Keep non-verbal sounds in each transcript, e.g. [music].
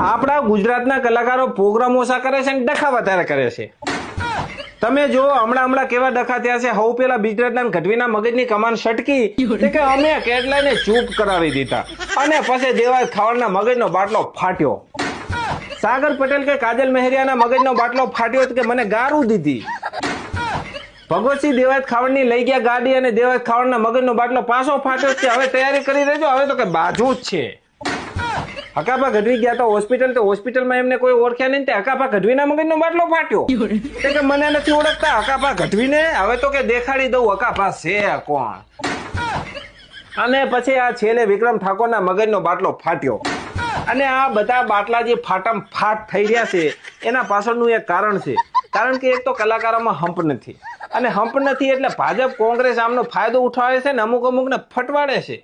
આપણા ગુજરાતના કલાકારો પ્રોગ્રામ ઓછા કરે છે અને ડખા વધારે કરે છે. તમે જો હમણાં હમણાં કેવા ડખા થયા છે. હવ પેલા ગુજરાતના ગઢવીના મગજની કમાન સટકી કે અમે કેટલાયને ચૂપ કરાવી દીધા. અને પછી દેવાય ખાવાના મગજનો બાટલો ફાટ્યો. સાગર પટેલ કે કાજલ મહેરિયાના મગજનો બાટલો ફાટ્યો કે મને ગારું દીધી. ભગવતસિંહ દેવાયત ખાવડની લઈ ગયા ગાડી અને દેવાયત ખાવડના મગજનો બાટલો પાછો ફાટ્યો છે હવે તૈયારી કરી રહેજો. હવે તો કે બાજુ જ છે. હકાપા ગઢવી ગયા તો હોસ્પિટલ તો હોસ્પિટલમાં એમને કોઈ ઓળખ્યા નહીં તે હકાપા ગઢવીના મગજનો બાટલો ફાટ્યો. તે કે મને નથી ઓળખતા, હકાપા ગઢવીને? હવે તો કે દેખાડી દઉં, હકાપા છે કોણ? અને પછી આ છેલ્લે વિક્રમ ઠાકોરના મગજનો બાટલો ફાટ્યો. અને આ બધા બાટલા જે ફાટમ ફાટ થઈ રહ્યા છે, એના પાછળનું એક કારણ છે. કારણ કે એક તો કલાકારોમાં હંપ નથી. અને હંપ નથી એટલે ભાજપ, કોંગ્રેસ આમનો ફાયદો ઉઠાવે છે ને અમુક અમુકને ફટવાડે છે.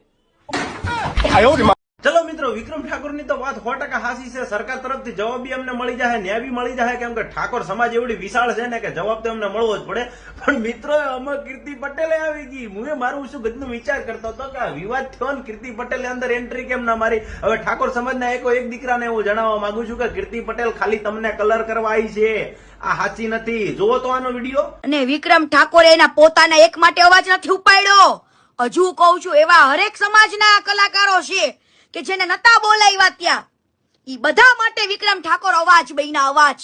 ચલો મિત્રો, વિક્રમ ઠાકોરની તો વાત સો ટકા હાસી છે. સરકાર તરફથી જવાબ બી અમને મળી જાય ન્યાય બી મળી જાય કેમ કે ઠાકોર સમાજ એવડી વિશાળ છે ને કે જવાબ તો અમને મળવો જ પડે. પણ મિત્રો આમાં કીર્તિ પટેલે આવી ગઈ. હું મારું શું ગજનું વિચાર કરતો હતો કે વિવાદ થયો ને કીર્તિ પટેલે અંદર એન્ટ્રી કેમ ના મારી? હવે ઠાકોર સમાજના એકો એક દીકરાને હું જણાવવા માંગુ છું કે કીર્તિ પટેલ ખાલી તમને કલર કરવા આવી છે. આ હાચી નથી. જોવો તો આનો વીડિયો. અને વિક્રમ ઠાકોરે એના પોતાના એક માટે અવાજ નથી ઉપાડ્યો. હજુ કહું છું, એવા હરેક સમાજના કલાકારો છે. કે જેને નતા બોલાવ્યા ત્યાં. ઈ બધા માટે વિક્રમ ઠાકોર અવાજ બન્યા અવાજ.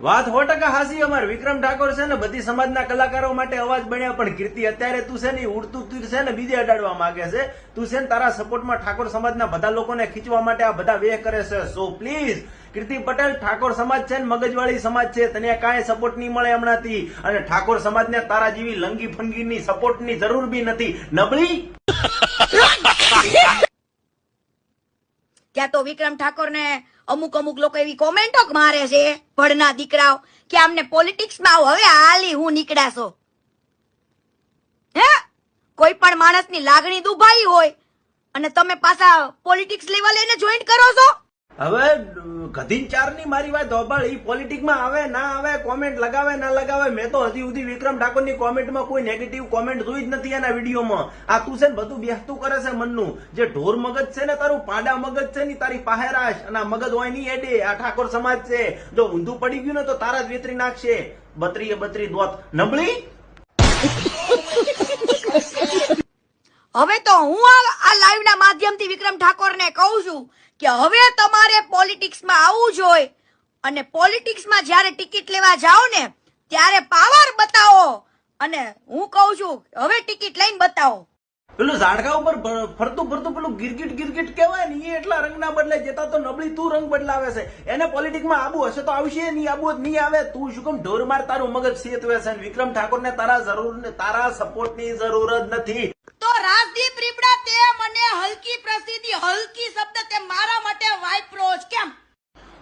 વાત સો ટકા હાસી અમાર વિક્રમ ઠાકોર છે ને બધી સમાજના કલાકારો માટે અવાજ બન્યા પણ કીર્તિ અત્યારે તું છે ને ઉડતું તીર છે ને બીજે અડાડવા માંગે છે. તું છે ને તારા સપોર્ટમાં ઠાકોર સમાજના બધા લોકોને ખીચવા માટે આ બધા વેહ કરે છે. સો પ્લીઝ કીર્તિ પટેલ ઠાકોર સમાજ છે ને મગજવાળી સમાજ છે તને કાંઈ સપોર્ટ નહીં મળે હમણાંથી. અને ઠાકોર સમાજને તારા જેવી લંગી ફંગીની સપોર્ટની જરૂર બી નથી. નબળી? [laughs] ત્યાં તો વિક્રમ ઠાકોરને અમુક અમુક લોકો એવી કોમેન્ટો મારે છે ભણના દીકરાઓ, કે આમને પોલિટિક્સમાં આવો, હવે હાલી હું નીકળાશો. હે? કોઈ પણ માણસની લાગણી દુભાઈ હોય અને તમે પાછા પોલિટિક્સ લેવલ એને જોઈન્ટ કરો છો? હવે ગધીન ચારની મારી વાત હોભાળ ઈ પોલિટિકમાં આવે, ના આવે કોમેન્ટ લગાવે, ના લગાવે, મેં તો હજી સુધી વિક્રમ ઠાકોરની કોમેન્ટમાં કોઈ નેગેટિવ કોમેન્ટ જોઈ જ નથી એના વિડીયોમાં. આ તું છે ને બધું બેસતું કરે છે મનનું. જે ઢોર મગજ છે ને તારું, પાડા મગજ છે ને તારી પાહેરાશ. અને મગજ હોય નહીં એડે, આ ઠાકોર સમાજ છે. જો ઊંધું પડી ગયું ને તો તારા જ વેતરી નાખશે. બત્રીએ બત્રી દોત. નબળી? હવે તો હું આ- લાઈવના માધ્યમથી વિક્રમ ઠાકોરને કહું છું કે હવે તમારે પોલિટિક્સમાં આવવું જોઈએ. અને પોલિટિક્સમાં જ્યારે ટિકિટ લેવા જાઓ ને, ત્યારે પાવર બતાવો. અને હું કહું છું, હવે ટિકિટ લઈને બતાવો. પેલું ઝાડકા ઉપર ફરતું ફરતું પેલું ગિરગિટ ગિરગિટ કહેવાય ને એ એટલા રંગના બદલાય જતા તો નબળી તું રંગ બદલાવે છે. એને પોલિટિકમાં આબુ હશે તો આવશે નહીં આબુ નહીં આવે. તું શું કેમ ઢોર માર તારું મગજ સેતવે છે? વિક્રમ ઠાકોરને તારા જરૂર ને તારા સપોર્ટની જરૂર જ નથી. તો રાજદીપ રીપડા તે મને હલકી પ્રસિદ્ધિ, હલકી શબ્દ તે મારા માટે વાપરો જ. કેમ?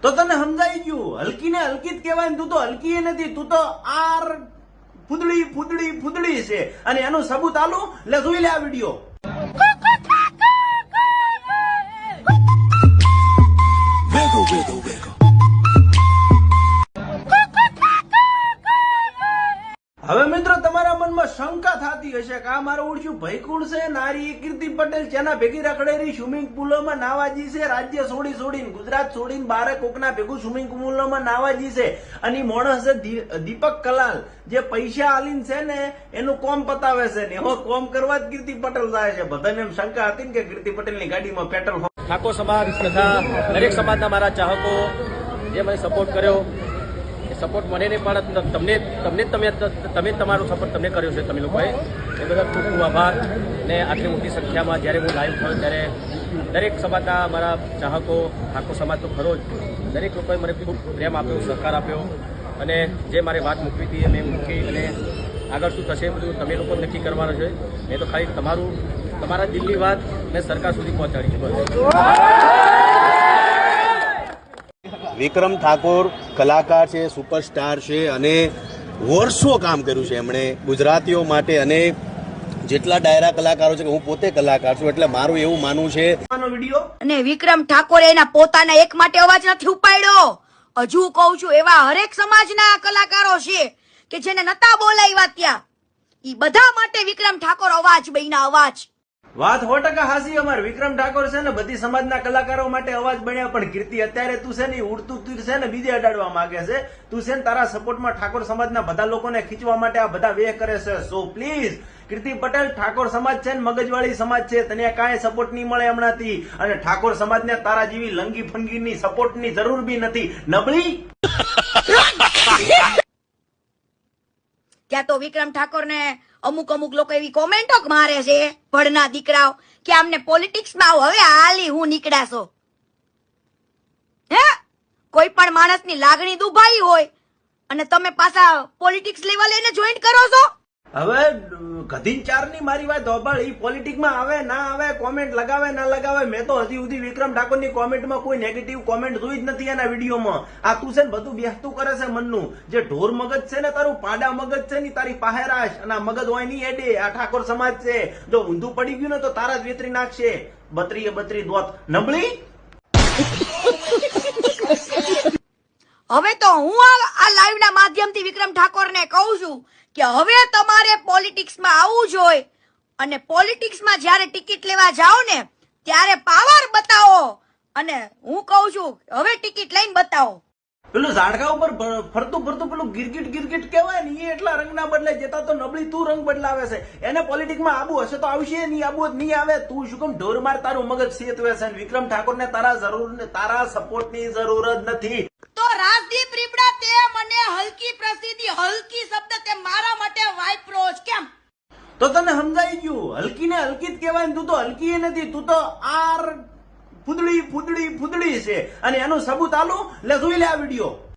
તો તને સમજાઈ ગયું. હલકી ને હલકી જ કહેવાય તું તો હલકી નથી, તું તો આર ફૂદડી ફૂદડી ફૂદડી છે. અને એનું સબૂત આલું. લે, જોઈ લે આ વીડિયો. આ ભયકુળ છે, નારી કીર્તિ પટેલ જેના ભેગી રખડેલી સ્વિમિંગ પુલોમાં નાવાજી છે. રાજ્ય છોડી છોડીને ગુજરાત છોડીને બારે કોકના ભેગું સ્વિમિંગ પુલોમાં નાવાજી છે. અને માણસ દીપક કલાલ, જે પૈસા આલીન છે ને, એનું કોમ પતાવે છે ને. એવો કોમ કરવા જ કીર્તિ પટેલ થાય છે. બધાને એમ શંકા હતી ને કે કીર્તિ પટેલની ગાડીમાં પેટ્રોલ ઠાકોર સમાજ તથા દરેક સમાજના મારા ચાહકો, જે મને સપોર્ટ કર્યો સપોર્ટ મને નહીં પણ તમને તમને તમે તમે તમારો સપોર્ટ તમને કર્યો છે, તમે લોકોએ. એ બધા ખૂબ ખૂબ આભાર ને આટલી મોટી સંખ્યામાં જ્યારે હું લાઈવ થયો ત્યારે દરેક સમાજના મારા ચાહકો આખો સમાજ તો ખરો જ, દરેક લોકોએ મને ખૂબ પ્રેમ આપ્યો, સહકાર આપ્યો અને જે મારે વાત મૂકવી હતી મેં મૂકી અને આગળ શું થશે બધું તમે લોકો નક્કી કરવાનું છે. મેં તો ખાલી તમારું તમારા દિલની વાત મેં સરકાર સુધી પહોંચાડી છે વિક્રમ ઠાકોર કલાકાર છે સુપરસ્ટાર છે અને વર્ષો કામ કર્યું છે એમણે ગુજરાતીઓ માટે અને જેટલા ડાયરા કલાકારો છે કે હું પોતે કલાકાર છું એટલે મારું એવું માનવું છે. વીડિયો. અને વિક્રમ ઠાકોરે એના પોતાના એક માટે અવાજ નથી ઉપાડ્યો. હજુ કહું છું એવા હરેક સમાજના કલાકારો છે કે જેને નતા બોલાવ્યા ત્યાં. ઈ બધા માટે વિક્રમ ઠાકોર અવાજ બહીના અવાજ. વાત સો ટકા હાસી અમાર વિક્રમ ઠાકોર છે ને, બધી સમાજના કલાકારો માટે અવાજ બન્યા, પણ કીર્તિ અત્યારે તું છે ને ઉડતું તીર છે ને, બીજે અડાડવા માંગે છે. તું છે ને, તારા સપોર્ટમાં ઠાકોર સમાજના બધા લોકોને ખીચવા માટે આ બધા વેહ કરે છે. સો પ્લીઝ કીર્તિ પટેલ, ઠાકોર સમાજ છે ને, મગજવાળી સમાજ છે, તને કાંઈ સપોર્ટ નહીં મળે હમણાંથી. અને ઠાકોર સમાજને તારા જેવી લંગી ફંગીની સપોર્ટની જરૂર બી નથી. નબળી? ત્યાં તો વિક્રમ ઠાકોર ને અમુક અમુક લોકો એવી કોમેન્ટો મારે છે, ભણના દીકરાઓ, કે આમને પોલિટિક્સમાં આવો, હવે હાલી હું નીકળાશો. હે? કોઈ પણ માણસની લાગણી દુભાઈ હોય અને તમે પાછા પોલિટિક્સ લેવલ એને જોઈન્ટ કરો છો? હવે ગધીન મારી વાત ધોબળ ઈ પોલિટિકમાં આવે, ના આવે કોમેન્ટ લગાવે, ના લગાવે, મેં તો હજી સુધી વિક્રમ ઠાકોરની કોમેન્ટમાં કોઈ નેગેટિવ કોમેન્ટ જોઈ જ નથી એના વિડીયોમાં. આ તું છે ને બધું બેસતું કરે છે મનનું. જે ઢોર મગજ છે ને તારું, પાડા મગજ છે ને તારી પહેરાશ. અને મગજ હોય નહીં એડે. આ ઠાકોર સમાજ છે. જો ઊંધું પડી ગયું ને તો તારા જ વેતરી નાખશે. બત્રીએ બત્રી દોત. નબળી? હવે તો હું આ- લાઈવ ના માધ્યમથી વિક્રમ ઠાકોરને કહું છું કે હવે તમારે પોલિટિક્સમાં આવવું જોઈએ. અને પોલિટિક્સમાં જ્યારે ટિકિટ લેવા જાઓ ને ત્યારે પાવર બતાવો. અને હું કહું છું હવે ટિકિટ લઈને બતાવો. પેલું ઝાડકા ઉપર ફરતું ફરતું પેલું ગિરગિટ ગિરગિટ કહેવાય ને એ એટલા રંગના બદલે જતા તો નબળી તું રંગ બદલાવે છે. એને પોલિટિકમાં આબુ હશે તો આવશે નહીં આબુ નહીં આવે. તું શું કેમ ઢોર માર તારું મગજ સેતવે છે વિક્રમ વિક્રમ ઠાકોરને તારા જરૂર ને તારા સપોર્ટની જરૂર જ નથી. તો રાજદીપ રીબડા તે મને હલકી પ્રસિદ્ધિ હલકી તે મારા માટે વાપરો જ, કેમ? તો તને સમજાઈ ગયું. હલકી ને હલકી જ કહેવાય તું તો હલકી નથી, તું તો આર ફૂદડી ફૂદડી ફૂદડી છે. અને એનું સબૂત આલું? લે, જોઈ લે આ વીડિયો.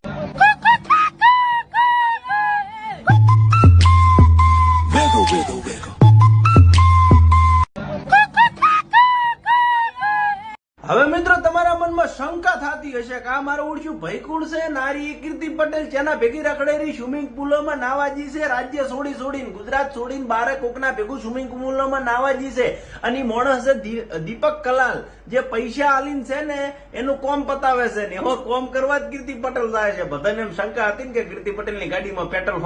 થતી હશે કે આ મારો ઓળખ્યું ભૈકુણ છે? નારી કીર્તિ પટેલ જેના ભેગી રખડેલી સ્વિમિંગ પુલોમાં નાવાજી છે. રાજ્ય છોડી છોડીને, ગુજરાત છોડીને બારે કોકના ભેગું સ્વિમિંગ પુલોમાં નાવાજી છે. અને મોણસ દીપક કલાલ. જે પૈસા આલીન છે ને, એનું કોમ પતાવે છે ને. એવો કોમ કરવા જ કીર્તિ પટેલ થાય છે. બધાને એમ શંકા હતી ને કે કીર્તિ પટેલની ગાડીમાં પેટ્રોલ